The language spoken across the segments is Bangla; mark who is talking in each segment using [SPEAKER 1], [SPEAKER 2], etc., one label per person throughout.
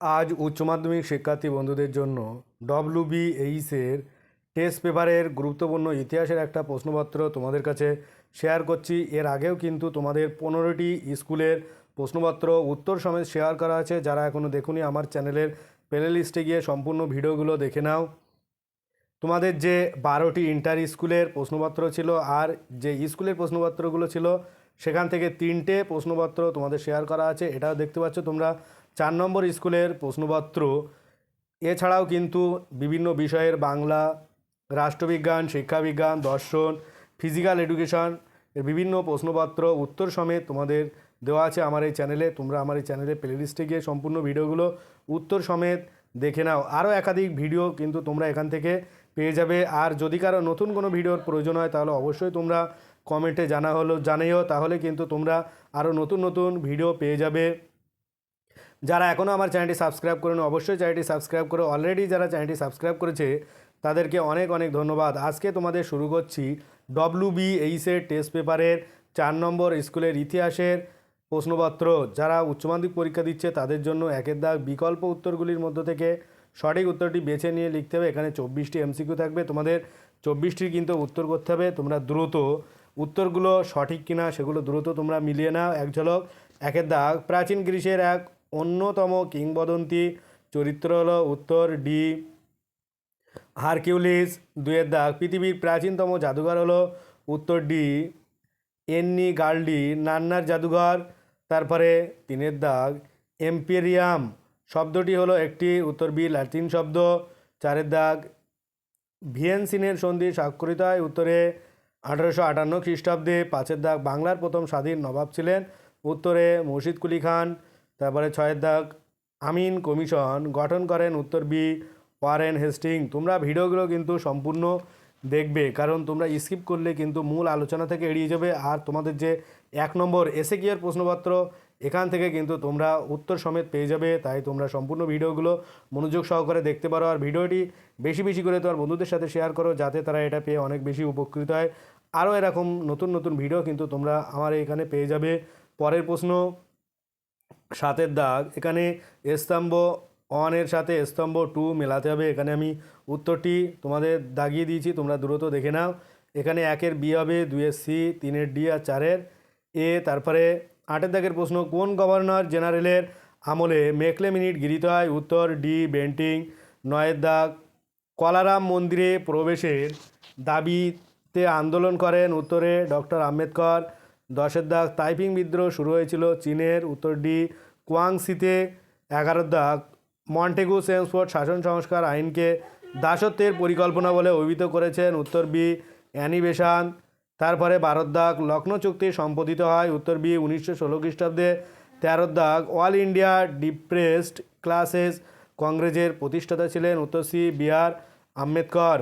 [SPEAKER 1] আজ উচ্চ মাধ্যমিক শিক্ষার্থী বন্ধুদের জন্য ডব্লিউ বি এইচের টেস্ট পেপারের গুরুত্বপূর্ণ ইতিহাসের একটা প্রশ্নপত্র তোমাদের কাছে শেয়ার করছি। এর আগেও কিন্তু তোমাদের পনেরোটি স্কুলের প্রশ্নপত্র উত্তর সমেত শেয়ার করা আছে। যারা এখনও দেখুনি আমার চ্যানেলের প্লে লিস্টে গিয়ে সম্পূর্ণ ভিডিওগুলো দেখে নাও। তোমাদের যে বারোটি ইন্টার স্কুলের প্রশ্নপত্র ছিল আর যে স্কুলের প্রশ্নপত্রগুলো ছিল, সেখান থেকে তিনটে প্রশ্নপত্র তোমাদের শেয়ার করা আছে। এটাও দেখতে পাচ্ছ তোমরা। চার নম্বর স্কুলের প্রশ্নপত্র। এছাড়াও কিন্তু বিভিন্ন বিষয়ের বাংলা, রাষ্ট্রবিজ্ঞান, শিক্ষাবিজ্ঞান, দর্শন, ফিজিক্যাল এডুকেশন এর বিভিন্ন প্রশ্নপত্র, উত্তর সমেত তোমাদের দেওয়া আছে আমার এই চ্যানেলে। তোমরা আমার এই চ্যানেলে প্লেলিস্টে গিয়ে সম্পূর্ণ ভিডিওগুলো উত্তর সমেত দেখে নাও। আরও একাধিক ভিডিও কিন্তু তোমরা এখান থেকে পেয়ে যাবে। আর যদি কারও নতুন কোনো ভিডিওর প্রয়োজন হয়, তাহলে অবশ্যই তোমরা কমেন্টে জানা হলো, জানিও। তাহলে কিন্তু তোমরা আরও নতুন নতুন ভিডিও পেয়ে যাবে। যারা এখনও আমার চ্যানেলটি সাবস্ক্রাইব করেন, অবশ্যই চ্যানেলটি সাবস্ক্রাইব করে অলরেডি যারা চ্যানেলটি সাবস্ক্রাইব করেছে, তাদেরকে অনেক অনেক ধন্যবাদ। আজকে তোমাদের শুরু করছি ডব্লিউ বি এইসের টেস্ট পেপারের চার নম্বর স্কুলের ইতিহাসের প্রশ্নপত্র। যারা উচ্চ মাধ্যমিক পরীক্ষা দিচ্ছে, তাদের জন্য একের দাগ বিকল্প উত্তরগুলির মধ্য থেকে সঠিক উত্তরটি বেছে নিয়ে লিখতে হবে। এখানে চব্বিশটি এমসিকিউ থাকবে, তোমাদের চব্বিশটির কিন্তু উত্তর করতে হবে। তোমরা দ্রুত উত্তরগুলো সঠিক কিনা, সেগুলো দ্রুত তোমরা মিলিয়ে নাও। এক ঝলক, একের দাগ প্রাচীন গ্রীসের এক অন্যতম কিংবদন্তি চরিত্র হল উত্তর ডি হারকিউলিস। দুয়ের দাগ। পৃথিবীর প্রাচীনতম জাদুঘর হলো উত্তর ডি এন্নি গার্লডি নান্নার জাদুঘর, তারপরে তিনের দাগ। এম্পেরিয়াম শব্দটি হলো একটি উত্তর বি ল্যাটিন শব্দ। চারের দাগ। ভিয়েনসিনের সন্ধি স্বাক্ষরিত হয় উত্তরে আঠারোশো আটান্ন খ্রিস্টাব্দে। পাঁচের দাগ। বাংলার প্রথম স্বাধীন নবাব ছিলেন। উত্তরে মুর্শিদ কুলি খান। তারপরে ছয়ের দাগ, আমিন কমিশন গঠন করেন উত্তর বি, ওয়ারেন হেস্টিং। তোমরা ভিডিওগুলো কিন্তু সম্পূর্ণ দেখবে, কারণ তোমরা স্কিপ করলে কিন্তু মূল আলোচনা থেকে এড়িয়ে যাবে। আর তোমাদের যে এক নম্বর এসে কিয়ার প্রশ্নপত্র, এখান থেকে কিন্তু তোমরা উত্তর সমেত পেয়ে যাবে। তাই তোমরা সম্পূর্ণ ভিডিওগুলো মনোযোগ সহকারে দেখতে পারো। আর ভিডিওটি বেশি বেশি করে তোমার বন্ধুদের সাথে শেয়ার করো, যাতে তারা এটা পেয়ে অনেক বেশি উপকৃত হয়। আরও এরকম নতুন নতুন ভিডিও কিন্তু তোমরা আমার এখানে পেয়ে যাবে। পরের প্রশ্ন সাতের দাগ। এখানে স্তম্ভ ওয়ানের সাথে স্তম্ভ টু মেলাতে হবে। এখানে আমি উত্তরটি তোমাদের দাগিয়ে দিয়েছি, তোমরা দ্রুত দেখে নাও। এখানে একের বি হবে, দুইয়ের সি, তিনের ডি আর চারের এ। তারপরে আটের দাগের প্রশ্ন, কোন গভর্নর জেনারেলের আমলে মেকলে মিনিট গৃহীত হয়? উত্তর, ডি, বেন্টিং। নয়ের দাগ, কলারাম মন্দিরে প্রবেশের দাবিতে আন্দোলন করেন। উত্তরে ডক্টর আম্বেদকর। দশের দাগ তাইপিং বিদ্রোহ শুরু হয়েছিল চীনের উত্তর ডি কুয়াংসিতে। এগারোর দাগ, মন্টেগু সেন্সফোর্ড শাসন সংস্কার আইনকে দাসত্বের পরিকল্পনা বলে অভিহিত করেছেন উত্তর বি অ্যানিবেশন তারপরে বারোর দাগ, লখনৌ চুক্তি সম্পাদিত হয় উত্তর বি উনিশশো ষোলো খ্রিস্টাব্দে। তেরোর দাগ, অল ইন্ডিয়া ডিপ্রেসড ক্লাসেস কংগ্রেসের প্রতিষ্ঠাতা ছিলেন উত্তর সি বি আর আম্বেদকর।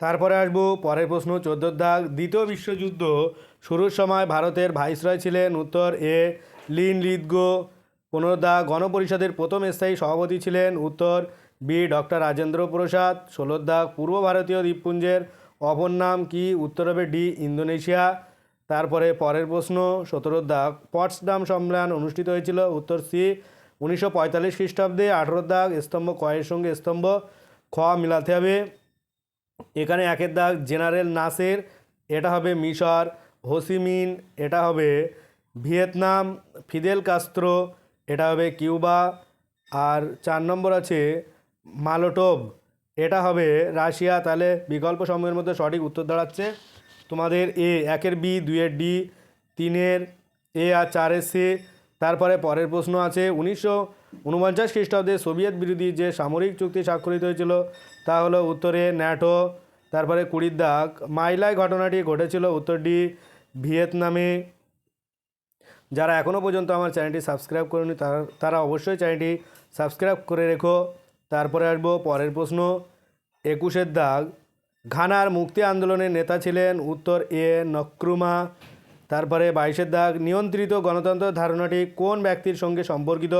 [SPEAKER 1] তারপরে আসব পরের প্রশ্ন, চোদ্দোর দাগ। দ্বিতীয় বিশ্বযুদ্ধ শুরুর সময় ভারতের ভাইসরয় ছিলেন উত্তর এ লিন লিদগো, পনেরো দাগ গণপরিষদের প্রথম স্থায়ী সভাপতি ছিলেন উত্তর বি ডক্টর রাজেন্দ্র প্রসাদ ষোলোর দাগ পূর্ব ভারতীয় দ্বীপপুঞ্জের অপর নাম কি, উত্তর হবে ডি ইন্দোনেশিয়া। তারপরে পরের প্রশ্ন সতেরোর দাগ পটসডাম সম্মেলন অনুষ্ঠিত হয়েছিল উত্তর সি উনিশশো পঁয়তাল্লিশ খ্রিস্টাব্দে আঠেরোর দাগ স্তম্ভ কয়ের সঙ্গে স্তম্ভ, খ মিলাতে হবে। এখানে একের দাগ জেনারেল নাসের, এটা হবে মিশর, হোসিমিন, এটা হবে ভিয়েতনাম, ফিদেল কাস্ত্রো, এটা হবে কিউবা, আর চার নম্বর আছে মালোটোভ, এটা হবে রাশিয়া। তাহলে বিকল্প সময়ের মধ্যে সঠিক উত্তর দাঁড়াচ্ছে তোমাদের এ, একের বি, দুইয়ের ডি, তিনের এ আর চারের সি। তারপরে পরের প্রশ্ন আছে, উনিশশো উনপঞ্চাশ খ্রিস্টাব্দে সোভিয়েত বিরোধী যে সামরিক চুক্তি স্বাক্ষরিত হয়েছিল তা হলো উত্তরে ন্যাটো, তারপরে কুড়ির দাগ। মাইলাই ঘটনাটি ঘটেছিল উত্তর ডি, ভিয়েতনামে। যারা এখনও পর্যন্ত আমার চ্যানেলটি সাবস্ক্রাইব করেনি, তারা অবশ্যই চ্যানেলটি সাবস্ক্রাইব করে রেখো। তারপরে আসব পরের প্রশ্ন। একুশের দাগ। ঘানার মুক্তি আন্দোলনের নেতা ছিলেন উত্তর এ নক্রুমা। তারপরে বাইশের দাগ। নিয়ন্ত্রিত গণতন্ত্র ধারণাটি কোন ব্যক্তির সঙ্গে সম্পর্কিত?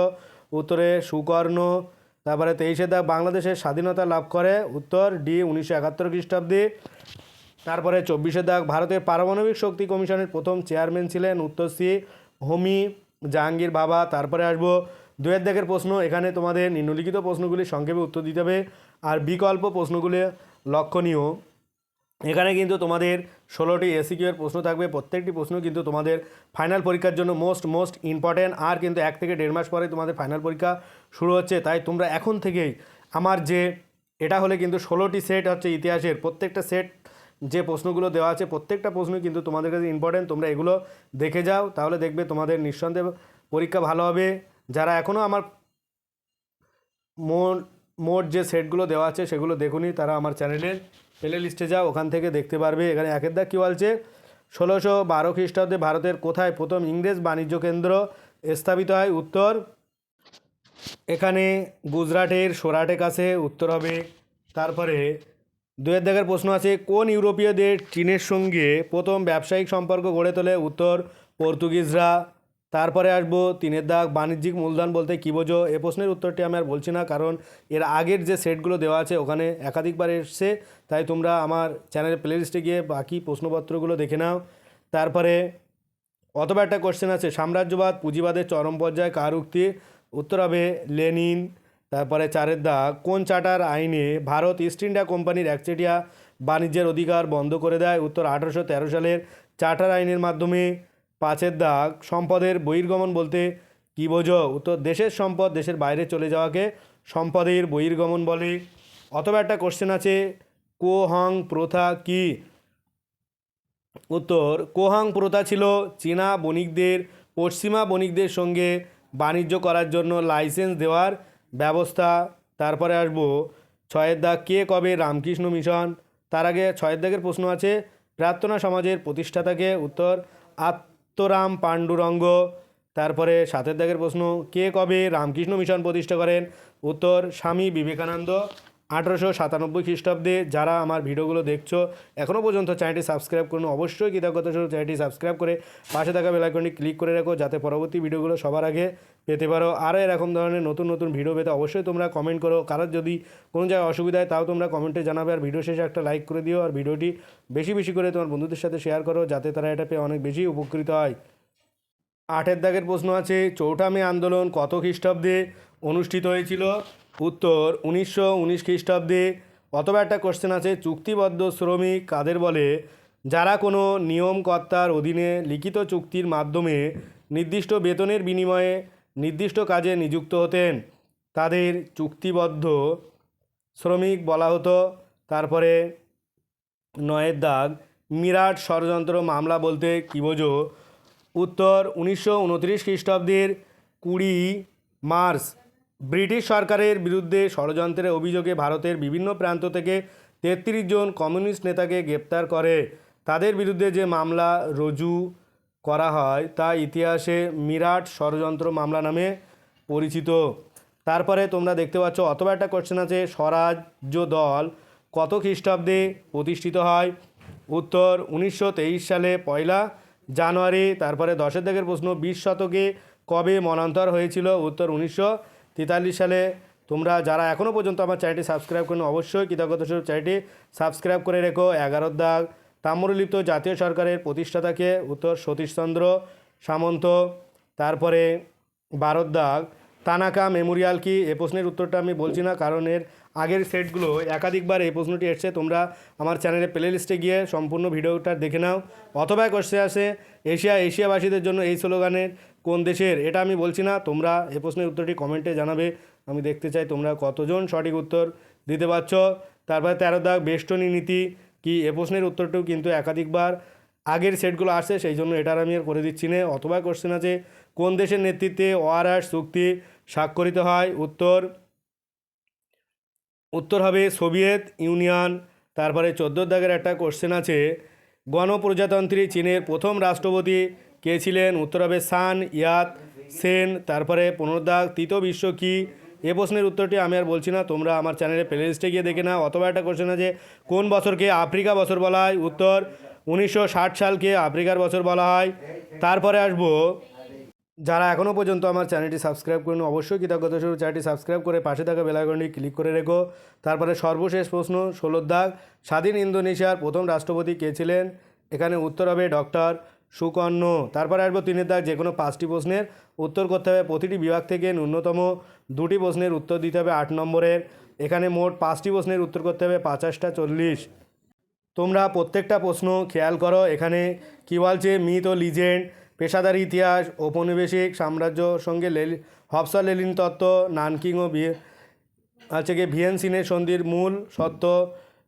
[SPEAKER 1] উত্তরে সুকর্ণ। তারপরে তেইশে দাগ বাংলাদেশের স্বাধীনতা লাভ করে, উত্তর ডি উনিশশো একাত্তর খ্রিস্টাব্দে। তারপরে চব্বিশে দাগ ভারতের পারমাণবিক শক্তি কমিশনের প্রথম চেয়ারম্যান ছিলেন উত্তর সি হোমি জাহাঙ্গীর বাবা। তারপরে আসব দুয়ের দাগের প্রশ্ন, এখানে তোমাদের নিম্নলিখিত প্রশ্নগুলি সংক্ষেপে উত্তর দিতে হবে। আর বিকল্প প্রশ্নগুলি লক্ষণীয়। এখানে কিন্তু তোমাদের ষোলোটি এসিকিউ এর প্রশ্ন থাকবে। প্রত্যেকটি প্রশ্ন কিন্তু তোমাদের ফাইনাল পরীক্ষার জন্য মোস্ট মোস্ট ইম্পর্ট্যান্ট আর কিন্তু এক থেকে দেড় মাস পরে তোমাদের ফাইনাল পরীক্ষা শুরু হচ্ছে। তাই তোমরা এখন থেকেই আমার যে এটা হলে কিন্তু ষোলোটি সেট হচ্ছে ইতিহাসের। প্রত্যেকটা সেট যে প্রশ্নগুলো দেওয়া আছে, প্রত্যেকটা প্রশ্ন কিন্তু তোমাদের কাছে ইম্পর্ট্যান্ট তোমরা এগুলো দেখে যাও, তাহলে দেখবে তোমাদের নিঃসন্দেহে পরীক্ষা ভালো হবে। যারা এখনও আমার মোট মোট যে সেটগুলো দেওয়া আছে, সেগুলো দেখুনি তারা আমার চ্যানেলের প্লে লিস্টে যাও, ওখান থেকে দেখতে পারবে। এখানে একের দাগ কী বলছে? ষোলোশো বারো খ্রিস্টাব্দে ভারতের কোথায় প্রথম ইংরেজ বাণিজ্য কেন্দ্র স্থাপিত হয়? উত্তর। এখানে গুজরাটের সোরাটে কাছে, উত্তর হবে তারপরে দুয়ের দাগের প্রশ্ন আছে, কোন ইউরোপীয়দের চীনের সঙ্গে প্রথম ব্যবসায়িক সম্পর্ক গড়ে তোলে? উত্তর, পর্তুগিজরা। তারপরে আসব তিনের দাগ, বাণিজ্যিক মূলধন বলতে কী বোঝো? এ প্রশ্নের উত্তরটি আমি আর বলছি না, কারণ এর আগের যে সেটগুলো দেওয়া আছে ওখানে একাধিকবার এসছে, তাই তোমরা আমার চ্যানেলের প্লেলিস্টে গিয়ে বাকি প্রশ্নপত্রগুলো দেখে নাও। তারপরে অথবা একটা কোশ্চেন আছে, সাম্রাজ্যবাদ, পুঁজিবাদের চরম পর্যায়ে কার উক্তি? উত্তর হবে লেনিন। তারপরে চারের দাগ, কোন চার্টার আইনে ভারত ইস্ট ইন্ডিয়া কোম্পানির একচেটিয়া বাণিজ্যের অধিকার বন্ধ করে দেয়? উত্তর আঠারোশো তেরো সালের চার্টার আইনের মাধ্যমে। পাঁচের দাগ, সম্পদের বহির্গমন বলতে কী বোঝো? উত্তর, দেশের সম্পদ, দেশের বাইরে চলে যাওয়াকে সম্পদের বহির্গমন বলে। অথবা একটা কোশ্চেন আছে, কোহং প্রথা কি? উত্তর, কোহাং প্রথা ছিল চীনা বণিকদের, পশ্চিমা বণিকদের সঙ্গে বাণিজ্য করার জন্য লাইসেন্স দেওয়ার ব্যবস্থা। তারপরে আসব, ছয়ের দাগ কে কবে রামকৃষ্ণ মিশন? তার আগে ছয়ের দাগের প্রশ্ন আছে, প্রার্থনা সমাজের প্রতিষ্ঠাতাকে। উত্তর আত্মরাম পাণ্ডুরঙ্গ, তারপরে সাতের দাগের প্রশ্ন, কে কবে রামকৃষ্ণ মিশন প্রতিষ্ঠা করেন? উত্তর, স্বামী বিবেকানন্দ। আঠারোশো সাতানব্বই খ্রিস্টাব্দে যারা আমার ভিডিওগুলো দেখছ এখনও পর্যন্ত চ্যানেলটি সাবস্ক্রাইব করুন। অবশ্যই কৃতজ্ঞতা স্বরূপ চ্যানেলটি সাবস্ক্রাইব করে পাশে থাকা বেলাইকনটি ক্লিক করে রাখো, যাতে পরবর্তী ভিডিওগুলো সবার আগে পেতে পারো। আরও এরকম ধরনের নতুন নতুন ভিডিও পেতে অবশ্যই তোমরা কমেন্ট করো। কারোর যদি কোনো জায়গায় অসুবিধা হয়, তাও তোমরা কমেন্টে জানাবে। আর ভিডিও শেষে একটা লাইক করে দিও। আর ভিডিওটি বেশি বেশি করে তোমার বন্ধুদের সাথে শেয়ার করো, যাতে তারা এটা পেয়ে অনেক বেশি উপকৃত হয়। আটের দাগের প্রশ্ন আছে, চৌঠা মে আন্দোলন কত খ্রিস্টাব্দে অনুষ্ঠিত হয়েছিল? উত্তর, উনিশশো উনিশ খ্রিস্টাব্দে অথবা একটা কোশ্চেন আছে, চুক্তিবদ্ধ শ্রমিক কাদের বলে? যারা কোনো নিয়মকর্তার অধীনে লিখিত চুক্তির মাধ্যমে নির্দিষ্ট বেতনের বিনিময়ে নির্দিষ্ট কাজে নিযুক্ত হতেন, তাদের চুক্তিবদ্ধ শ্রমিক বলা হতো। তারপরে নয়ের দাগ, মিরাট ষড়যন্ত্র মামলা বলতে কী বোঝো? উত্তর, উনিশশো উনত্রিশ খ্রিস্টাব্দের কুড়ি মার্চ ব্রিটিশ সরকারের বিরুদ্ধে ষড়যন্ত্রের অভিযোগে ভারতের বিভিন্ন প্রান্ত থেকে তেত্রিশ জন কমিউনিস্ট নেতাকে গ্রেপ্তার করে। তাদের বিরুদ্ধে যে মামলা রুজু করা হয়, তা ইতিহাসে মিরাট ষড়যন্ত্র মামলা নামে পরিচিত। তারপরে তোমরা দেখতে পাচ্ছ, অথবা একটা কোশ্চেন আছে, স্বরাজ্য দল কত খ্রিস্টাব্দে প্রতিষ্ঠিত হয়? উত্তর, উনিশশো তেইশ সালে পয়লা জানুয়ারি, তারপরে দশের দিকের প্রশ্ন, বিশ শতকে কবে মনান্তর হয়েছিল? উত্তর, উনিশশো তেতাল্লিশ সালে তোমরা যারা এখনও পর্যন্ত আমার চ্যানেলটি সাবস্ক্রাইব করেন, অবশ্যই কৃতজ্ঞতা স্বরূপ চ্যানেলটি সাবস্ক্রাইব করে রেখো। এগারো দাগ, তাম্রলিপ্ত জাতীয় সরকারের প্রতিষ্ঠাতাকে উত্তর সতীশচন্দ্র সামন্ত। তারপরে বারোর দাগ, তানাকা মেমোরিয়াল কি? এ প্রশ্নের উত্তরটা আমি বলছি না, কারণ এর আগের সেটগুলো একাধিকবার এই প্রশ্নটি এসছে। তোমরা আমার চ্যানেলে প্লে লিস্টে গিয়ে সম্পূর্ণ ভিডিওটা দেখে নাও। অথবা কোশ্চেন আসে, এশিয়া, এশিয়াবাসীদের জন্য এই স্লোগানের কোন দেশের, এটা আমি বলছি না। তোমরা এ প্রশ্নের উত্তরটি কমেন্টে জানাবে। আমি দেখতে চাই তোমরা কতজন সঠিক উত্তর দিতে পারছ। তারপরে তেরো দাগ বেষ্টনী নীতি কি? এ প্রশ্নের উত্তরটিও কিন্তু একাধিকবার আগের সেটগুলো আসছে, সেই জন্য এটার আমি আর করে দিচ্ছি না। অথবা কোশ্চেন আছে, কোন দেশের নেতৃত্বে ওআরআর চুক্তি স্বাক্ষরিত হয়? উত্তর উত্তর হবে সোভিয়েত ইউনিয়ন। তারপরে চোদ্দোর দাগের একটা কোশ্চেন আছে, গণপ্রজাতন্ত্রী চীনের প্রথম রাষ্ট্রপতি কে ছিলেন? উত্তর হবে সান, ইয়াত, সেন, তারপরে পনেরো তৃতীয় বিশ্ব কী? এ প্রশ্নের উত্তরটি আমি আর বলছি না, তোমরা আমার চ্যানেলে প্লেলিস্টে গিয়ে দেখে নাও। অথবা একটা কোশ্চেন আছে, কোন বছরকে আফ্রিকা বছর বলা হয়? উত্তর, উনিশশো ষাট সালকে আফ্রিকার বছর বলা হয়। তারপরে আসব, যারা এখনও পর্যন্ত আমার চ্যানেলটি সাবস্ক্রাইব করেন, অবশ্যই কৃতজ্ঞতা স্বরূপ চ্যানেলটি সাবস্ক্রাইব করে পাশে থাকা বেলাইকনটি ক্লিক করে রেখো। তারপরে সর্বশেষ প্রশ্ন ষোলোর দাগ স্বাধীন ইন্দোনেশিয়ার প্রথম রাষ্ট্রপতি কে ছিলেন? এখানে উত্তর হবে ডক্টর সুকর্ণ। তারপরে আসব তিনের দাগ যে কোনো পাঁচটি প্রশ্নের উত্তর করতে হবে। প্রতিটি বিভাগ থেকে ন্যূনতম দুটি প্রশ্নের উত্তর দিতে হবে আট নম্বরের। এখানে মোট পাঁচটি প্রশ্নের উত্তর করতে হবে পাঁচাশটা চল্লিশ। তোমরা প্রত্যেকটা প্রশ্ন খেয়াল করো। এখানে কী বলছে? মিথ ও লিজেন্ড, পেশাদারি ইতিহাস, ঔপনিবেশিক, সাম্রাজ্য সঙ্গে লেলি হফসা লেলিন তত্ত্ব, নানকিং ও বিয়ে, আছে গিয়ে ভিএন সিনের সন্ধির মূল সত্য।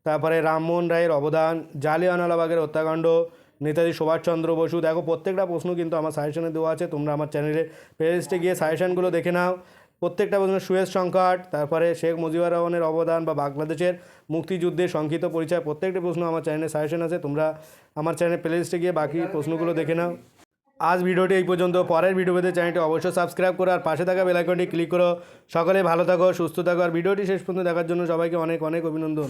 [SPEAKER 1] তারপরে রামমোহন রায়ের অবদান, জালিয়ানওয়ালাবাগের হত্যাকাণ্ড নেতাজি সুভাষচন্দ্র বসু। দেখো, প্রত্যেকটা প্রশ্ন কিন্তু আমার সাজেশনে দেওয়া আছে। তোমরা আমার চ্যানেলে প্লেলিস্টে গিয়ে সাজেশনগুলো দেখে নাও। প্রত্যেকটা প্রশ্ন সুয়েজ সংকট, তারপরে শেখ মুজিবুর রহমানের অবদান বা বাংলাদেশের মুক্তিযুদ্ধের সংক্ষিপ্ত পরিচয়, প্রত্যেকটা প্রশ্ন আমার চ্যানেলে সাজেশন আছে। তোমরা আমার চ্যানেল প্লেলিস্টে গিয়ে বাকি প্রশ্নগুলো দেখে নাও। আজ ভিডিওটি এই পর্যন্ত। পরের ভিডিও পেতে চ্যানেলটি অবশ্যই সাবস্ক্রাইব করো আর পাশে থাকা বেলাইকনটি ক্লিক করো। সকলে ভালো থাকো, সুস্থ থাকো। আর ভিডিওটি শেষ পর্যন্ত দেখার জন্য সবাইকে অনেক অনেক অভিনন্দন।